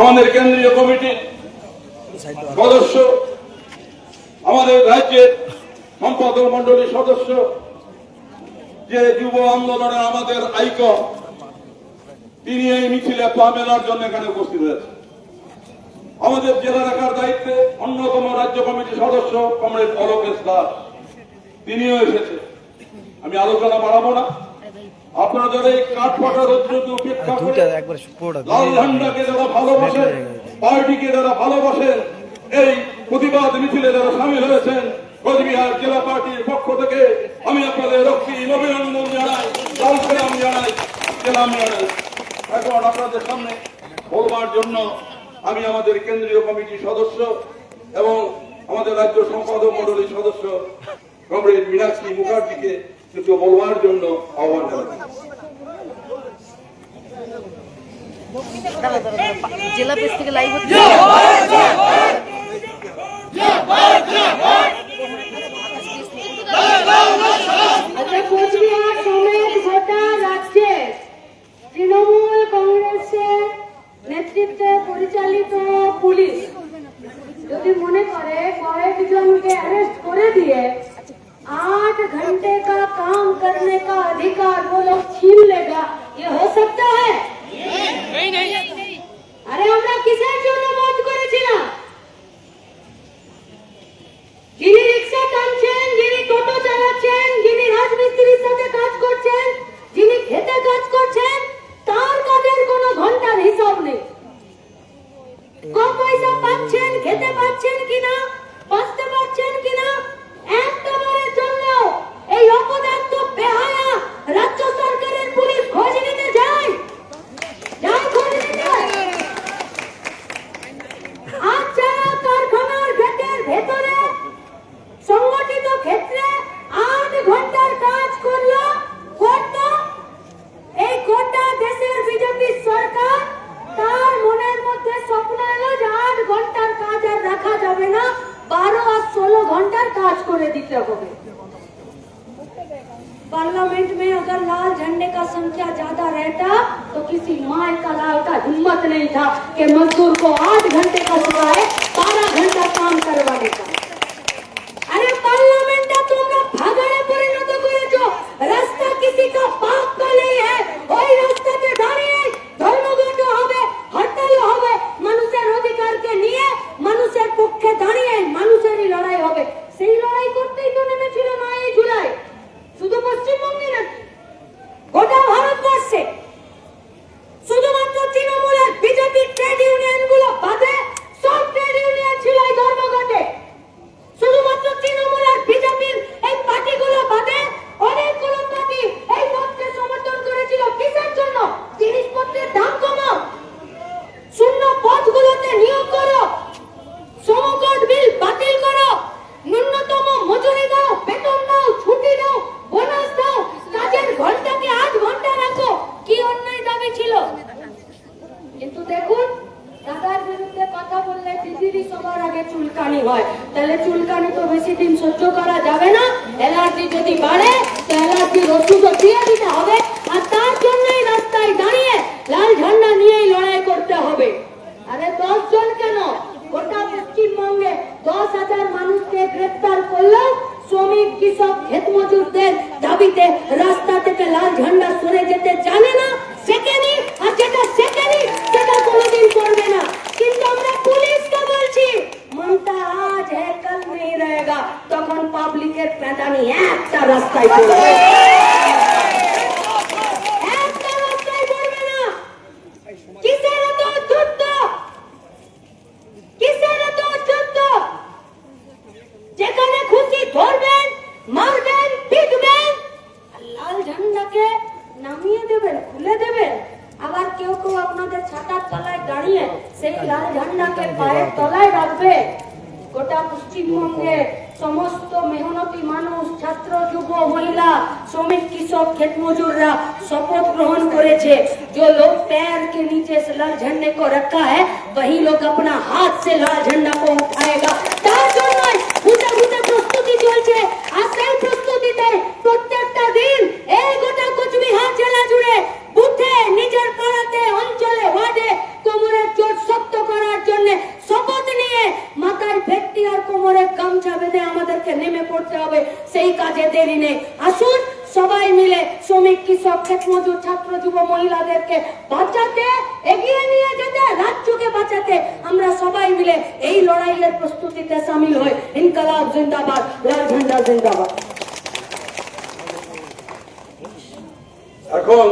আমাদের কেন্দ্রীয় কমিটির সদস্য আমাদের রাজ্যের সম্পাদক মন্ডলীর সদস্য যে যুব আন্দোলনে আমাদের আইকন তিনি এই মিছিলে পা মেলার জন্য এখানে উপস্থিত হয়েছে। আমাদের জেলা রাখার দায়িত্বে অন্যতম রাজ্য কমিটির সদস্য কমরেড অলোকেশ দাস তিনিও এসেছে। আমি আলোচনা বাড়াবো না। আপনাদের এই কাঠ ফাটা রৌদ্রকে উপেক্ষা করে দুইটা একবার পুরোটা লাল ঝান্ডাকে যারা ভালোবাসেন পার্টিকে যারা ভালোবাসেন এই প্রতিবাদ মিছিলে যারা সামিল হয়েছেন কোচবিহার জেলা পার্টির পক্ষ থেকে আমি আপনাদের রক্ষী অভিনন্দন জানাই লাল সালাম জানাই সালাম জানাই। এখন আপনাদের সামনে বলবার জন্য আমি আমাদের কেন্দ্রীয় কমিটির সদস্য এবং আমাদের রাজ্য সম্পাদক মন্ডলীর সদস্য কমরেড মীনাক্ষী মুখার্জিকে কিছু বলবার জন্য আহ্বান জানাচ্ছি। জেলা পেজ থেকে লাইভ হচ্ছে। আচ্ছা কোচবিহার সমেত গোটা রাজ্যে তৃণমূল কংগ্রেসের নেতৃত্বে পরিচালিত পুলিশ যদি মনে করে কয়েকজনকে অ্যারেস্ট করে দিয়ে आठ घंटे का काम करने का अधिकार वो लोग छीन लेगा। করে দিতে হবে पार्लियामेंट में अगर लाल झंडे का संख्या ज्यादा रहता तो किसी माँ का लाल का हिम्मत नहीं था कि मजदूर को आठ घंटे का सिवाय बारह घंटा काम करवाने का দেখুন, দাদার বিরুদ্ধে কথা বললে দিদিরই সবার আগে চুলকানি হয়। তাহলে চুলকানি তো বেশি দিন সহ্য করা যাবে না। অ্যালার্জি যদি বাড়ে, তো অ্যালার্জির ওষুধও দিয়ে দিতে হবে। আর তার জন্যই রাস্তায় দাঁড়িয়ে লাল ঝান্ডা নিয়েই লড়াই করতে হবে। আরে দশ জন কেন? গোটা পশ্চিমবঙ্গে দশ হাজার মানুষকে গ্রেফতার করলেও শ্রমিক, কৃষক ক্ষেত মজুরদের ধরবেন মারবেন পিটবেন লাল ঝান্ডাকে নামিয়ে দেবেন খুলে দেবেন আবার কেউ কেউ আপনাদের ছাতার তলায় দাঁড়িয়ে সেই লাল ঝান্ডাকে পায়ের তলায় রাখবে গোটা পশ্চিমবঙ্গে সমস্ত মেহনতি মানুষ ছাত্র যুব মহিলা শ্রমিক কৃষক ক্ষেত মজুররা शपथ ग्रहण करे छे जो लोग पैर के नीचे से लाल झंडे को रखा है वही लोग अपना हाथ से लाल झंडा को उठाएगा তার জন্যই ঘুটে ঘুটে প্রস্তুতি চলছে আর সেই প্রস্তুতিতে প্রত্যেকটা দিন আর কোমরে গামছা বেঁধে আমাদেরকে নেমে পড়তে হবে, সেই কাজে দেরি নেই। আসুন, সবাই মিলে শ্রমিক, কৃষক ক্ষেত মজুর ছাত্র, যুব, মহিলাদেরকে বাঁচাতে, এগিয়ে নিয়ে যেতে, রাজ্যকে বাঁচাতে আমরা সবাই মিলে এই লড়াইয়ের প্রস্তুতিতে সামিল হই। ইনকালাব জিন্দাবাদ, লাল ঝান্ডা জিন্দাবাদ। এখন